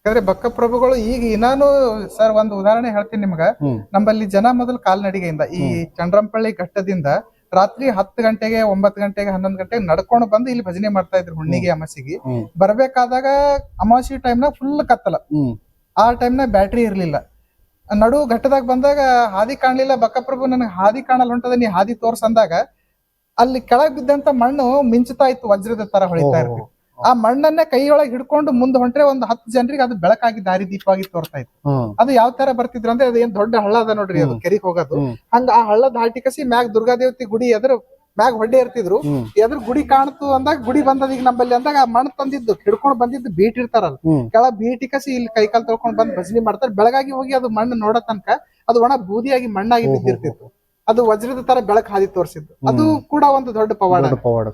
ಯಾಕಂದ್ರೆ ಬಕ್ಕ ಪ್ರಭುಗಳು ಈಗ ಇನ್ನಾನು ಸರ್ ಒಂದು ಉದಾಹರಣೆ ಹೇಳ್ತೀನಿ ನಿಮ್ಗ. ನಮ್ಮಲ್ಲಿ ಜನ ಮೊದಲು ಕಾಲ್ನಡಿಗೆಯಿಂದ ಈ ಚಂದ್ರಂಪಳ್ಳಿ ಘಟ್ಟದಿಂದ ರಾತ್ರಿ ಹತ್ತು ಗಂಟೆಗೆ ಒಂಬತ್ತು ಗಂಟೆಗೆ ಹನ್ನೊಂದು ಗಂಟೆಗೆ ನಡ್ಕೊಂಡು ಬಂದು ಇಲ್ಲಿ ಭಜನೆ ಮಾಡ್ತಾ ಇದ್ರು ಹುಣ್ಣಿಗೆ ಅಮಾಸಿಗೆ. ಬರಬೇಕಾದಾಗ ಅಮಾವಾಸ್ಯೆ ಟೈಮ್ ಟೈಮ್ನಾಗ ಫುಲ್ ಕತ್ತಲ. ಆ ಆ ಟೈಮ್ನಾಗ ಬ್ಯಾಟ್ರಿ ಇರ್ಲಿಲ್ಲ. ನಡು ಘಟ್ಟದಾಗ ಬಂದಾಗ ಹಾದಿ ಕಾಣಲಿಲ್ಲ ಬಕ್ಕಪ್ರಭು ನನಗೆ ಹಾದಿ ಕಾಣಲ್ ಹೊಂಟದ ನೀ ಹಾದಿ ತೋರ್ಸಂದಾಗ ಅಲ್ಲಿ ಕೆಳಗ್ ಬಿದ್ದಂತ ಮಣ್ಣು ಮಿಂಚುತ್ತಾ ಇತ್ತು ವಜ್ರದ ತರ ಹೊಳಿತಾ. ಇರ್ತಿತ್ತು ಆ ಮಣ್ಣನ್ನೇ ಕೈಯೊಳಗೆ ಹಿಡ್ಕೊಂಡು ಮುಂದೆ ಹೊಂಟ್ರೆ ಒಂದು ಹತ್ತು ಜನರಿಗೆ ಅದು ಬೆಳಕಾಗಿ ದಾರಿ ದೀಪವಾಗಿ ತೋರ್ತಾ ಇತ್ತು. ಅದು ಯಾವ ತರ ಬರ್ತಿದ್ರು ಅಂದ್ರೆ ಅದೇನ್ ದೊಡ್ಡ ಹಳ್ಳ ಅದ ನೋಡ್ರಿ ಅದು ಕೆರಿಗೆ ಹೋಗೋದು. ಹಂಗ ಆ ಹಳ್ಳ ದಾಟಿ ಕಸಿ ಮ್ಯಾಗ್ ದುರ್ಗಾದೇವತಿ ಗುಡಿ ಎದುರು ಮ್ಯಾಗ್ ಹೊಡ್ಡೆ ಇರ್ತಿದ್ರು. ಎದ್ರ ಗುಡಿ ಕಾಣ್ತು ಅಂದಾಗ ಗುಡಿ ಬಂದದ ಈಗ ನಂಬಲ್ಲಿ ಅಂದಾಗ ಆ ಮಣ್ಣು ತಂದಿದ್ದು ಹಿಡ್ಕೊಂಡು ಬಂದಿದ್ದು ಬೀಟ್ ಇರ್ತಾರಲ್ಲ. ಕೆಳ ಬೀಟಿ ಕಸಿ ಇಲ್ಲಿ ಕೈಕಾಲ್ ತೊಳ್ಕೊಂಡ್ ಬಂದ್ ಭಜನಿ ಮಾಡ್ತಾರೆ. ಬೆಳಗಾಗಿ ಹೋಗಿ ಅದು ಮಣ್ಣು ನೋಡೋ ತನಕ ಅದು ಒಣ ಬೂದಿಯಾಗಿ ಮಣ್ಣಾಗಿ. ಬಿದ್ದಿರ್ತಿತ್ತು. ಅದು ವಜ್ರದ ತರ ಬೆಳಕ್ ಹಾದಿ ತೋರಿಸಿದ್ದು. ಅದು ಕೂಡ ಒಂದು ದೊಡ್ಡ ಪವಾಡ. ಪವಾಡ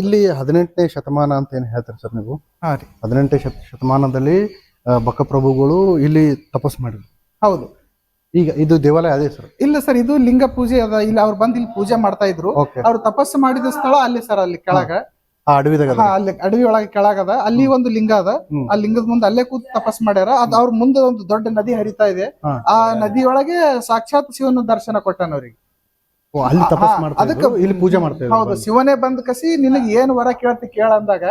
ಇಲ್ಲಿ ಹದಿನೆಂಟನೇ ಶತಮಾನ ಅಂತ ಏನ್ ಹೇಳ್ತಾರೆ ಸರ್ ನೀವು? ಹದಿನೆಂಟನೇ ಶತ ಶತಮಾನದಲ್ಲಿ ಬಕಪ್ರಭುಗಳು ಬಕ್ಕಪ್ರಭುಗಳು ಇಲ್ಲಿ ತಪಸ್ ಮಾಡಿದ್ರು. ಹೌದು. ಈಗ ಇದು ದೇವಾಲಯ ಅದೇ ಸರ್. ಇಲ್ಲ ಸರ್ ಇದು ಲಿಂಗ ಪೂಜೆ ಅದ. ಇಲ್ಲಿ ಅವ್ರು ಬಂದ್ ಇಲ್ಲಿ ಪೂಜೆ ಮಾಡ್ತಾ ಇದ್ರು. ಅವ್ರು ತಪಸ್ಸು ಮಾಡಿದ ಸ್ಥಳ ಅಲ್ಲಿ ಸರ್ ಅಲ್ಲಿ ಕೆಳಗ. ಆ ಅಡವಿದಾಗ ಅದ. ಹಾ ಅಲ್ಲಿ ಅಡವಿ ಒಳಗೆ ಕೆಳಗದ ಅಲ್ಲಿ ಒಂದು ಲಿಂಗ ಅದ. ಹ್ಮ್. ಆ ಲಿಂಗದ ಮುಂದೆ ಅಲ್ಲೇ ಕೂತು ತಪಸ್ ಮಾಡ್ಯಾರ. ಅದ್ ಅವ್ರ ಮುಂದೆ ಒಂದು ದೊಡ್ಡ ನದಿ ಹರಿತಾ ಇದೆ. ಹಾ. ಆ ನದಿಯೊಳಗೆ ಸಾಕ್ಷಾತ್ ಶಿವನ ದರ್ಶನ ಕೊಟ್ಟಾನ ಅವ್ರಿಗೆ. ಓ, ಅಲ್ಲಿ ತಪಸ್ ಮಾಡ್ತಾ ಅದಕ್ಕೆ ಇಲ್ಲಿ ಪೂಜೆ ಮಾಡ್ತಾ ಹೌದು ಶಿವನೇ ಬಂದ್ ಕಸಿ ನಿನಗೆ ಏನ್ ವರ ಕೇಳ್ತಿ ಕೇಳ ಅಂದಾಗ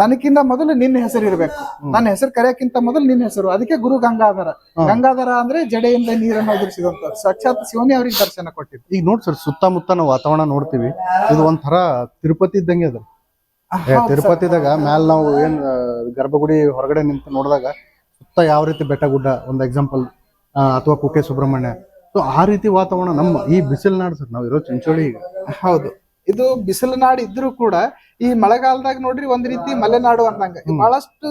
ನನಕ್ಕಿಂತ ಮೊದಲು ನಿನ್ನ ಹೆಸರು ಇರ್ಬೇಕು. ನನ್ನ ಹೆಸರು ಕರೆಯಕ್ಕಿಂತ ಮೊದಲು ನಿನ್ನ ಹೆಸರು. ಅದಕ್ಕೆ ಗುರು ಗಂಗಾಧರ. ಗಂಗಾಧರ ಅಂದ್ರೆ ಜಡೆಯಿಂದ ನೀರನ್ನು ಒದಗಿಸಿದಂತ ಸಾಕ್ಷಾತ್ ಶಿವನೇ ಅವ್ರಿಗೆ ದರ್ಶನ ಕೊಟ್ಟಿದ್ದು. ಈಗ ನೋಡಿ ಸರ್ ಸುತ್ತಮುತ್ತ ನಾವು ವಾತಾವರಣ ನೋಡ್ತೀವಿ. ಇದು ಒಂಥರ ತಿರುಪತಿ ಇದ್ದಂಗೆ ಅದ. ತಿರುಪತಿದಾಗ ಮ್ಯಾಲ ನಾವು ಏನ್ ಗರ್ಭಗುಡಿ ಹೊರಗಡೆ ನಿಂತು ನೋಡಿದಾಗ ಸುತ್ತ ಯಾವ ರೀತಿ ಬೆಟ್ಟ ಗುಡ್ಡ ಒಂದು ಎಕ್ಸಾಂಪಲ್ ಅಥವಾ ಕುಕ್ಕೆ ಸುಬ್ರಹ್ಮಣ್ಯ. ಸೊ ಆ ರೀತಿ ವಾತಾವರಣ ನಮ್ಮ ಈ ಬಿಸಿಲ್ನಾಡು ಸರ್ ನಾವು ಇರೋ ಚಿಂಚೋಳಿ ಈಗ. ಹೌದು. ಇದು ಬಿಸಿಲು ನಾಡು ಇದ್ರೂ ಕೂಡ ಈ ಮಳೆಗಾಲದಾಗ ನೋಡ್ರಿ ಒಂದ್ ರೀತಿ ಮಲೆನಾಡು ಅಂದಂಗ. ಬಹಳಷ್ಟು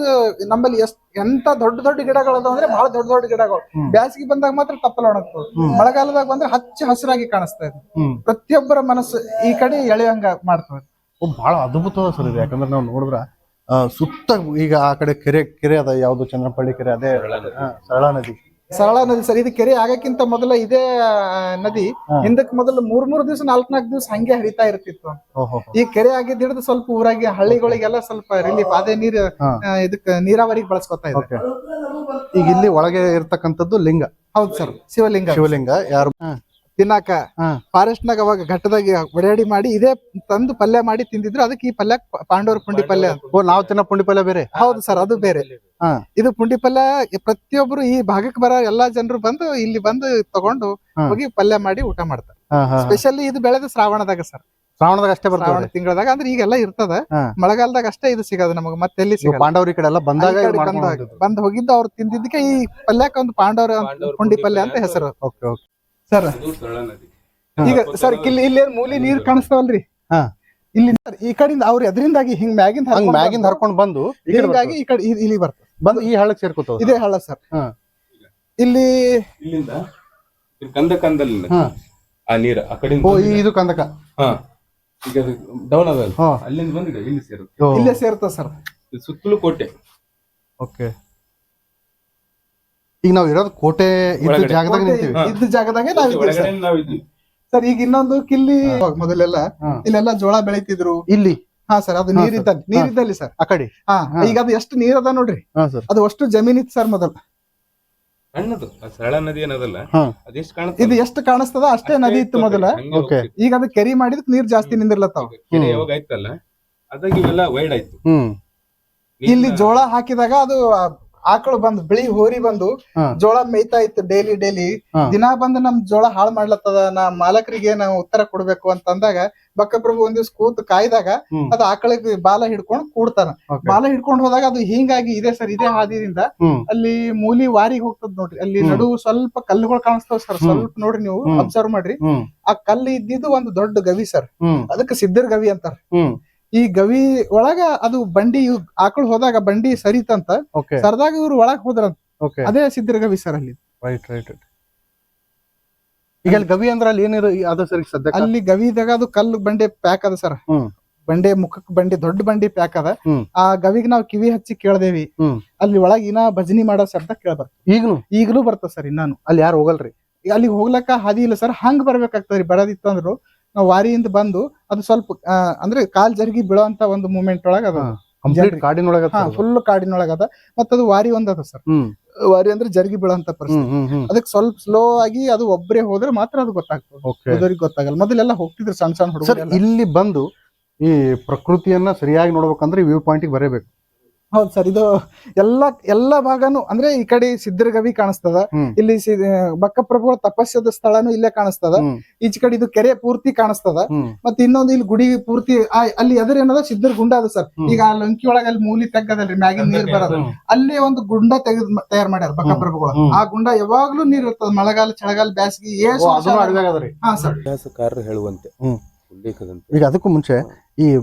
ನಮ್ಮಲ್ಲಿ ಎಷ್ಟ್ ಎಂತ ದೊಡ್ಡ ದೊಡ್ಡ ಗಿಡಗಳು ಅಂದ್ರೆ ಬಹಳ ದೊಡ್ಡ ದೊಡ್ಡ ಗಿಡಗಳು. ಬ್ಯಾಸಿಗೆ ಬಂದಾಗ ಮಾತ್ರ ತಪ್ಪಲ ಒಣಗ್ತವೆ ಮಳೆಗಾಲದಾಗ ಬಂದ್ರೆ ಹಚ್ಚ ಹಸಿರಾಗಿ ಕಾಣಿಸ್ತಾ ಇದೆ. ಪ್ರತಿಯೊಬ್ಬರ ಮನಸ್ಸು ಈ ಕಡೆ ಎಳೆಯಂಗ ಮಾಡ್ತವೆ ಬಹಳ ಅದ್ಭುತ ಅದ ಸರ್ ಇದು. ಯಾಕಂದ್ರೆ ನಾವು ನೋಡಿದ್ರ ಸುತ್ತ ಈಗ ಆ ಕಡೆ ಕೆರೆ ಕೆರೆ ಅದ ಯಾವ್ದು ಚಂದ್ರಪಳ್ಳಿ ಕೆರೆ ಅದೇ ಸರಳಾ ನದಿ. ಸರಳ ನದಿ ಸರ್ ಇದು ಕೆರೆ ಆಗಕ್ಕಿಂತ ಮೊದಲ ಇದೇ ನದಿ. ಹಿಂದಕ್ಕೆ ಹಿಂದಕ್ ಮೊದಲು ಮೂರ್ ಮೂರ್ ದಿವಸ ನಾಲ್ಕ್ ನಾಲ್ಕು ದಿವಸ ಹಂಗೆ ಹರಿತಾ ಇರ್ತಿತ್ತು. ಈ ಕೆರೆ ಆಗಿದ್ದ ಹಿಡಿದು ಸ್ವಲ್ಪ ಊರಾಗಿ ಹಳ್ಳಿಗಳಿಗೆಲ್ಲ ಸ್ವಲ್ಪ ರಿಲೀಫ್ ಅದೇ ನೀರು ಇದಕ್ಕ ನೀರಾವರಿಗೆ ಬಳಸ್ಕೊತಾ ಇದೆ ಈಗ ಇಲ್ಲಿ ಒಳಗೆ ಇರ್ತಕ್ಕಂಥದ್ದು ಲಿಂಗ. ಹೌದು ಸರ್ ಶಿವಲಿಂಗ. ಶಿವಲಿಂಗ ಯಾರು? ತಿನ್ನಾಕ. ಫಾರೆಸ್ಟ್ ನಾಗ ಅವಾಗ ಘಟ್ಟದಾಗ ಒಡಾಡಿ ಮಾಡಿ ಇದೇ ತಂದು ಪಲ್ಯ ಮಾಡಿ ತಿಂದಿದ್ರು. ಅದಕ್ಕೆ ಈ ಪಲ್ಯ ಪಾಂಡವರ ಪುಂಡಿ ಪಲ್ಯ. ಓ ನಾವು ತಿನ್ನೋ ಪುಂಡಿ ಪಲ್ಯ ಬೇರೆ. ಹೌದು ಸರ್ ಅದು ಬೇರೆ. ಇದು ಪುಂಡಿ ಪಲ್ಯ ಪ್ರತಿಯೊಬ್ರು ಈ ಭಾಗಕ್ಕೆ ಬರೋ ಎಲ್ಲಾ ಜನರು ಬಂದು ಇಲ್ಲಿ ಬಂದು ತಗೊಂಡು ಹೋಗಿ ಪಲ್ಯ ಮಾಡಿ ಊಟ ಮಾಡ್ತಾರೆ. ಸ್ಪೆಷಲಿ ಇದು ಬೆಳೆದ ಶ್ರಾವಣದಾಗ ಸರ್. ಶ್ರಾವಣದಾಗ ಅಷ್ಟೇ ಶ್ರಾವಣ ಬರ್ತಾವೆ ತಿಂಗಳದಾಗ ಅಂದ್ರೆ ಈಗೆಲ್ಲ ಇರ್ತದ. ಮಳೆಗಾಲದಾಗ ಅಷ್ಟೇ ಇದು ಸಿಗೋದು ನಮಗೆ ಮತ್ತೆ ಎಲ್ಲಿ ಸಿಗ ಪಾಂಡವ್ರ ಈ ಕಡೆ ಎಲ್ಲ ಬಂದಾಗ ಬಂದ್ ಹೋಗಿದ್ದು ಅವ್ರು ತಿಂದಿದ್ದಕ್ಕೆ ಈ ಪಲ್ಯಕ್ಕೆ ಒಂದು ಪಾಂಡವರ ಪಾಂಡವರ ಪುಂಡಿ ಪಲ್ಯ ಅಂತ ಹೆಸರು. Okay okay. ಸರ್. ಈಗ ಸರ್ ಇಲ್ಲಿ ಇಲ್ಲಿ ಮೂಲಿ ನೀರ್ ಕಾಣಿಸ್ತಾವಲ್ರಿ? ಹಾ. ಇಲ್ಲಿ ಸರ್ ಈ ಕಡೆಯಿಂದ ಅವ್ರ ಎದ್ರಿಂದಾಗಿ ಹಿಂಗ್ ಮ್ಯಾಗಿಂದ ಹಂಗ್ ಮ್ಯಾಗಿಂದ ಹರ್ಕೊಂಡ್ ಬಂದು ಹಿಂಗಾಗಿ ಈ ಕಡೆ ಇಲ್ಲಿ ಬರ್ತದೆ ಬಂದು ಈ ಹಳ್ಳಕ್ ಸೇರ್ಕೋತಾವ ಇದೇ ಹಳ್ಳ ಸರ್. ಹಾ. ಇಲ್ಲಿ ಇಲ್ಲಿಂದ ಇಲ್ಲಿ ಕಂದ ಕಂದಲ್ಲಿ ಹಾ. ಆ ನೀರು ಆ ಕಡೆ ಓ ಇದು ಕಂದಕ. ಹಾ. ಈಗ ಡೌನ್ ಅದಲ್ಲ ಅಲ್ಲಿಂದ ಬಂದಿದೆ ಇಲ್ಲಿ ಸೇರುತ್ತೆ. ಇಲ್ಲೇ ಸೇರ್ತದ ಸರ್. ಸುತ್ತಲೂ ಕೋಟೆ. ಓಕೆ. ಈಗ ನಾವ್ ಇರೋದು ಕೋಟೆ ಇದ್ದ. ಜಾಗದಾಗ ನಿಂತೀವಿ. ಇದ್ದ ಜಾಗದಾಗೆ ನಾವ್ ಇದ್ದೀವಿ ಸರ್. ಈಗ ಇನ್ನೊಂದು ಕಿಲ್ಲಿ ಮೊದಲೆಲ್ಲ. ಇಲ್ಲೆಲ್ಲ ಜೋಳ ಬೆಳಿತಿದ್ರು. ಇಲ್ಲಿ. ಹಾ ಸರ್ ಅದು ನೀರಿದ್ದ ನೀರಿದ್ದಲ್ಲಿ ನೀರಿದ್ದಲ್ಲಿ ಸರ್. ಆ ಕಡೆ. ಹಾ. ಈಗ ಅದು ಎಷ್ಟು ನೀರ್ ಅದ ನೋಡ್ರಿ. ಹಾ ಸರ್. ಅದು ಅಷ್ಟು ಜಮೀನ್ ಇತ್ತು ಸರ್ ಮೊದಲು. ಸಣ್ಣದು ಆ ಸರಳ ನದಿ ಏನದಲ್ಲ? ಹಾ. ಅದೆಷ್ಟು ಕಾಣುತ್ತೆ ಇದು ಎಷ್ಟು ಕಾಣಿಸ್ತದ ಅಷ್ಟೇ ನದಿ ಇತ್ತು ಮೊದಲ. ಈಗ ಅದು ಕೆರಿ ಮಾಡಿದ್ ನೀರ್ ಜಾಸ್ತಿ ನಿಂದಿರ್ಲತ್ತಾವ. ಕೆರೆ ಯಾವಾಗ ಆಯ್ತಲ್ಲ ಅದಾಗ ಇವೆಲ್ಲ ವೈಡ್ ಆಯ್ತು. ಹ್ಮ್. ಇಲ್ಲಿ ಜೋಳ ಹಾಕಿದಾಗ ಅದು ಆ, ಆಕಳು ಬಂದು ಬಿಳಿ ಹೋರಿ ಬಂದು. ಜೋಳ ಮೇಯ್ತಾ ಇತ್ತು ಡೈಲಿ ಡೈಲಿ ದಿನ ಬಂದು ನಮ್ ಜೋಳ ಹಾಳು ಮಾಡ್ಲತ್ತದ ನಾ ಮಾಲಕರಿಗೆ ನಾವು ಉತ್ತರ ಕೊಡ್ಬೇಕು ಅಂತ ಅಂದಾಗ ಬಕ್ಕಪ್ರಭು ಒಂದ್ ದಿವ್ಸ ಕೂತ್ ಕಾಯ್ದಾಗ ಅದ್ ಆಕಳಿಗೆ ಬಾಲ ಹಿಡ್ಕೊಂಡು ಕೂಡ್ತಾನ. ಬಾಲ ಹಿಡ್ಕೊಂಡು ಹೋದಾಗ ಅದು ಹಿಂಗಾಗಿ ಇದೆ ಸರ್ ಇದೇ ಹಾದಿದಿಂದ ಅಲ್ಲಿ ಮೂಲಿ ವಾರಿ ಹೋಗ್ತದ ನೋಡ್ರಿ. ಅಲ್ಲಿ. ನಡು ಸ್ವಲ್ಪ ಕಲ್ಲುಗಳು ಕಾಣಿಸ್ತಾವ ಸರ್ ಸ್ವಲ್ಪ ನೋಡ್ರಿ ನೀವು. ಅಬ್ಸರ್ವ್ ಮಾಡ್ರಿ. ಆ ಕಲ್ಲು ಇದ್ದಿದ್ದು ಒಂದು ದೊಡ್ಡ ಗವಿ ಸರ್. ಅದಕ್ಕೆ ಸಿದ್ಧರ್ ಗವಿ ಅಂತಾರ. ಈ ಗವಿ ಒಳಗ ಅದು ಬಂಡಿ ಆಕಳು ಹೋದಾಗ ಬಂಡಿ ಸರಿತಂತ ಸರದಾಗ ಇವ್ರು ಒಳಗ್ ಹೋದ್ರಂತ. ಅದೇ ಸಿದ್ಧರ ಗವಿ ಸರ್ ಅಲ್ಲಿ. ರೈಟ್ ರೈಟ್ ಈಗ ಅಲ್ಲಿ ಗವಿ ಅಂದ್ರ ಅಲ್ಲಿ ಏನಿರ ಅದು ಸರಿ ಸದ್ಯ ಅಲ್ಲಿ ಗವಿದಾಗ ಅದು ಕಲ್ಲು ಬಂಡೆ ಪ್ಯಾಕ್ ಅದ ಸರ್. ಬಂಡೆ ಮುಖಕ್ ಬಂಡೆ ದೊಡ್ಡ ಬಂಡಿ ಪ್ಯಾಕ್ ಅದ. ಆ ಗವಿಗ್ ನಾವ್ ಕಿವಿ ಹಚ್ಚಿ ಕೇಳ್ದೇವಿ. ಅಲ್ಲಿ ಒಳಗ ಇನ್ನ ಭಜನಿ ಮಾಡೋ ಶಬ್ದ ಕೇಳ್ಬಾರ. ಈಗನು? ಈಗಲೂ ಬರ್ತದ ಸರ್ ಇನ್ನಾನು. ಅಲ್ಲಿ ಯಾರು ಹೋಗಲ್ರಿ? ಅಲ್ಲಿ ಹೋಗ್ಲಕ್ಕ ಹಾದಿ ಇಲ್ಲ ಸರ್. ಹಂಗ್ ಬರ್ಬೇಕಾಗ್ತದ್ರಿ. ಬರೋದಿತ್ತು ಅಂದ್ರು ನಾವ್ ವಾರಿಯಿಂದ ಬಂದು ಅದು ಸ್ವಲ್ಪ ಅಂದ್ರೆ ಕಾಲ್ ಜರುಗಿ ಬೀಳೋಂತ ಒಂದು ಮೂಮೆಂಟ್ ಒಳಗ ಅದ. ಕಾಡಿನೊಳಗ ಫುಲ್ ಕಾಡಿನೊಳಗ ಅದ ಮತ್ತದು ವಾರಿ ಒಂದದ ಅದ ಸರ್ ವಾರಿ ಅಂದ್ರೆ ಜರುಗಿ ಬೀಳುವಂತ ಪರಿಸ್ಥಿತಿ. ಅದಕ್ಕೆ ಸ್ವಲ್ಪ ಸ್ಲೋ ಆಗಿ ಅದು ಒಬ್ಬರೇ ಹೋದ್ರೆ ಮಾತ್ರ ಅದು ಗೊತ್ತಾಗ್ತದೆ. ಗೊತ್ತಾಗಲ್ಲ. ಮೊದಲೆಲ್ಲ ಹೋಗ್ತಿದ್ರು ಸಣ್ಣ ಸಣ್ಣ ಹುಡುಗರು ಇಲ್ಲಿ ಬಂದು ಈ ಪ್ರಕೃತಿಯನ್ನ ಸರಿಯಾಗಿ ನೋಡ್ಬೇಕಂದ್ರೆ ವ್ಯೂ ಪಾಯಿಂಟ್ ಬರಬೇಕು. ಹೌದು ಸರ್ ಇದು ಎಲ್ಲಾ ಎಲ್ಲಾ ಭಾಗನು ಅಂದ್ರೆ ಈ ಕಡೆ ಸಿದ್ಧರಗವಿ ಕಾಣಿಸ್ತದ. ಇಲ್ಲಿ ಬಕ್ಕಪ್ರಭುಗಳ ತಪಸ್ಸದ ಸ್ಥಳನು ಇಲ್ಲೇ ಕಾಣಿಸ್ತದ. ಈಚ ಕಡೆ ಇದು ಕೆರೆ ಪೂರ್ತಿ ಕಾಣಿಸ್ತದ. ಮತ್ತೆ ಇನ್ನೊಂದು ಇಲ್ಲಿ ಗುಡಿ ಪೂರ್ತಿ ಆ- ಅಲ್ಲಿ ಎದುರು ಏನದ? ಸಿದ್ಧರ ಗುಂಡ ಅದ ಸರ್. ಈಗ ಆ ಲಂಕಿ ಒಳಗ ಅಲ್ಲಿ ಮೂಲಿ ತೆಗ್ಗದಲ್ರಿ ಮ್ಯಾಗಿನ ನೀರ್ ಬರೋದು. ಅಲ್ಲಿ ಒಂದು ಗುಂಡ ತೆಗೆದ್ ತಯಾರ ಮಾಡ್ಯಾರ ಬಕ್ಕಪ್ರಭುಗಳು. ಆ ಗುಂಡ ಯಾವಾಗ್ಲೂ ನೀರ್ ಇರ್ತದ ಮಳೆಗಾಲ ಚಳಗಾಲ ಬ್ಯಾಸಗಿ ಏಸು ಹೇಳುವಂತೆ. ಈಗ ಅದಕ್ಕೂ ಮುಂಚೆ ಈ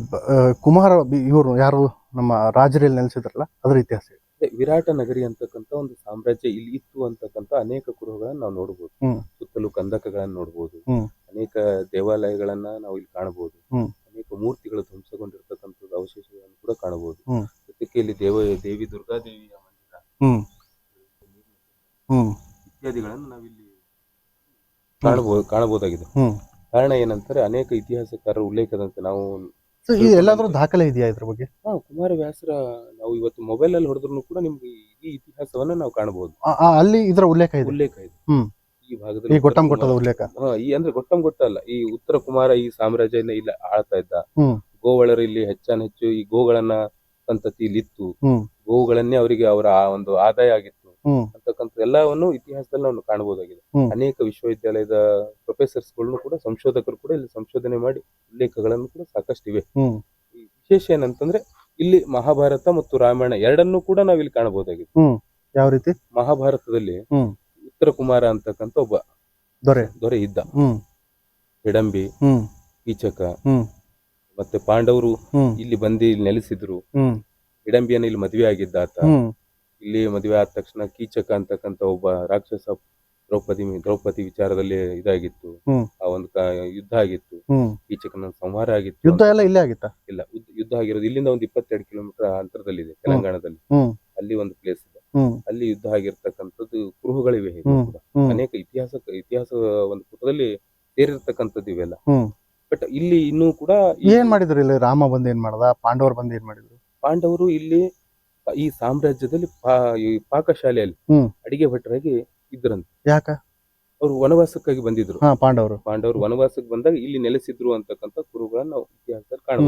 ಕುಮಾರ ಇವರು ಯಾರು? ನಮ್ಮ ರಾಜರಲ್ಲಿ ನೆಲೆಸಿದ್ರಲ್ಲ ಅದರ ಇತಿಹಾಸ ಇದೆ ಅದೇ ವಿರಾಟ ನಗರಿ ಅಂತಕ್ಕಂಥ ಒಂದು ಸಾಮ್ರಾಜ್ಯ ಇಲ್ಲಿ ಇತ್ತು ಅಂತಕ್ಕಂಥ ಅನೇಕ ಕುರುಹುಗಳನ್ನ ನಾವು ನೋಡಬಹುದು ಹ್ಮ್. ಸುತ್ತಲೂ ಕಂದಕಗಳನ್ನ ನೋಡಬಹುದು ಹ್ಮ್. ಅನೇಕ ದೇವಾಲಯಗಳನ್ನ ನಾವು ಇಲ್ಲಿ ಕಾಣಬಹುದು ಹ್ಮ್. ಅನೇಕ ಮೂರ್ತಿಗಳು ಧ್ವಂಸಗೊಂಡಿರ್ತಕ್ಕಂಥದ್ದು ಅವಶೇಷಗಳನ್ನು ಕೂಡ ಕಾಣಬಹುದು ಹ್ಮ್. ಜೊತೆಗೆ ಇಲ್ಲಿ ದೇವ ದೇವಿ ದುರ್ಗಾದೇವಿಯ ಮಂದಿರ ಹ್ಮ್ ಹ್ಮ್ ಇತ್ಯಾದಿಗಳನ್ನು ನಾವಿಲ್ಲಿ ಕಾಣಬಹುದು ಕಾಣಬಹುದಾಗಿದೆ ಹ್ಮ್. ಕಾರಣ ಏನಂತಾರೆ ಅನೇಕ ಇತಿಹಾಸಕಾರರ ಉಲ್ಲೇಖದಂತೆ ನಾವು ಈ ಎಲ್ಲಾದ್ರೂ ದಾಖಲೆ ಇದೆಯಾ ಇದ್ರ ಬಗ್ಗೆ? ಹಾ ಕುಮಾರವ್ಯಾಸರ ನಾವು ಇವತ್ತು ಮೊಬೈಲ್ ಅಲ್ಲಿ ಹೊಡೆದ್ರು ಕೂಡ ನಿಮ್ಗೆ ಈ ಇತಿಹಾಸವನ್ನ ನಾವು ಕಾಣಬಹುದು. ಆ, ಆ, ಅಲ್ಲಿ ಇದರ ಉಲ್ಲೇಖ ಇದೆ? ಉಲ್ಲೇಖ ಇದೆ. ಹ್ಮ್. ಈ ಭಾಗದಲ್ಲಿ ಈ ಗೊಟ್ಟಂ ಗೊಟ್ಟದ ಉಲ್ಲೇಖ? ಹಾ, ಈ ಅಂದ್ರೆ ಗೊಟ್ಟಂ ಗೊಟ್ಟ ಅಲ್ಲ ಈ ಉತ್ತರ ಕುಮಾರ ಈ ಸಾಮ್ರಾಜ್ಯನ ಇಲ್ಲಿ ಆಳ್ತಾ ಇದ್ದ. ಹ್ಮ್. ಗೋವಳರು ಇಲ್ಲಿ ಹೆಚ್ಚಾನ್ ಹೆಚ್ಚು ಈ ಗೋಗಳನ್ನ ಸಂತತಿ ಇಲ್ಲಿತ್ತು ಹ್ಮ್. ಗೋವುಗಳನ್ನೇ ಅವರಿಗೆ ಅವರ ಆ ಒಂದು ಆದಾಯ ಆಗಿತ್ತು. ಹ್ಮ್. ಅಂತಕ್ಕಂಥ ಎಲ್ಲವನ್ನು ಇತಿಹಾಸದಲ್ಲಿ ನಾವು ಕಾಣಬಹುದಾಗಿದೆ. ಹ್ಮ್. ಅನೇಕ ವಿಶ್ವವಿದ್ಯಾಲಯದ ಪ್ರೊಫೆಸರ್ಸ್ಗಳನ್ನು ಕೂಡ ಸಂಶೋಧಕರು ಕೂಡ ಇಲ್ಲಿ ಸಂಶೋಧನೆ ಮಾಡಿ ಉಲ್ಲೇಖಗಳನ್ನು ಕೂಡ ಸಾಕಷ್ಟು ಇವೆ ಈ ವಿಶೇಷ ಏನಂತಂದ್ರೆ ಇಲ್ಲಿ ಮಹಾಭಾರತ ಮತ್ತು ರಾಮಾಯಣ ಎರಡನ್ನೂ ಕೂಡ ನಾವು ಇಲ್ಲಿ ಕಾಣಬಹುದಾಗಿದೆ ಯಾವ ರೀತಿ? ಮಹಾಭಾರತದಲ್ಲಿ ಹ್ಮ್. ಉತ್ತರ ಕುಮಾರ ಅಂತಕ್ಕಂಥ ಒಬ್ಬ ದೊರೆ. ದೊರೆ ಇದ್ದ. ಹ್ಮ್. ಹಿಡಂಬಿ ಹ್ಮ್. ಕೀಚಕ ಹ್ಮ್. ಮತ್ತೆ ಪಾಂಡವರು ಹ್ಮ್. ಇಲ್ಲಿ ಬಂದು ಇಲ್ಲಿ ನೆಲೆಸಿದ್ರು. ಹ್ಮ್. ಹಿಡಂಬಿಯನ್ನು ಇಲ್ಲಿ ಮದುವೆ ಆಗಿದ್ದ ಆತ. ಹ್ಮ್. ಇಲ್ಲಿ ಮದುವೆ ಆದ ತಕ್ಷಣ ಕೀಚಕ ಅಂತಕ್ಕಂತ ಒಬ್ಬ ರಾಕ್ಷಸ ದ್ರೌಪದಿ ದ್ರೌಪದಿ ವಿಚಾರದಲ್ಲಿ ಇದಾಗಿತ್ತು. ಹ್ಮ್. ಆ ಒಂದು ಕ- ಯುದ್ಧ ಆಗಿತ್ತು. ಹ್ಮ್. ಕೀಚಕನ ಸಂಹಾರ ಆಗಿತ್ತು. ಯುದ್ಧ ಎಲ್ಲ ಇಲ್ಲೇ ಆಗಿತ್ತಾ? ಇಲ್ಲ ಯುದ್ಧ ಆಗಿರೋದು ಇಲ್ಲಿಂದ ಒಂದು ಇಪ್ಪತ್ತೆರಡು ಕಿಲೋಮೀಟರ್ ಅಂತರದಲ್ಲಿ ಇದೆ ತೆಲಂಗಾಣದಲ್ಲಿ. ಹ್ಮ್. ಅಲ್ಲಿ ಒಂದು ಪ್ಲೇಸ್ ಇದೆ. ಹ್ಮ್. ಅಲ್ಲಿ ಯುದ್ಧ ಆಗಿರ್ತಕ್ಕಂಥದ್ದು ಕುರುಹುಗಳಿವೆ ಇನ್ನೂ ಹ್ಮ್. ಕೂಡ. ಹ್ಮ್. ಅನೇಕ ಇತಿಹಾಸ ಇತಿಹಾಸ ಒಂದು ಪುಟದಲ್ಲಿ ಸೇರಿರ್ತಕ್ಕಂಥದ್ದು ಇವೆಲ್ಲ. ಹ್ಮ್. ಬಟ್ ಇಲ್ಲಿ ಇನ್ನೂ ಕೂಡ ಈ ಏನ್ ಮಾಡಿದ್ರು ಇಲ್ಲಿ? ರಾಮ ಬಂದ್ ಏನ್ ಮಾಡ್ದ? ಪಾಂಡವರು ಬಂದ್ ಏನ್ ಮಾಡಿದ್ರು? ಪಾಂಡವರು ಇಲ್ಲಿ ಈ ಸಾಮ್ರಾಜ್ಯದಲ್ಲಿ ಪಾ- ಈ ಪಾಕಶಾಲೆಯಲ್ಲಿ ಹ್ಮ್. ಅಡಿಗೆ ಭಟ್ಟರಾಗಿ ಇದ್ರಂತೆ. ಯಾಕ? ಅವರು ವನವಾಸಕ್ಕಾಗಿ ಬಂದಿದ್ರು. ಹಾ ಪಾಂಡವರು. ಪಾಂಡವರು ವನವಾಸಕ್ಕೆ ಬಂದಾಗ ಇಲ್ಲಿ ನೆಲೆಸಿದ್ರು ಅಂತಕ್ಕಂಥ ಕುರುಗಳನ್ನ ನಾವು ಇತಿಹಾಸದಲ್ಲಿ ಕಾಣಬಹುದು.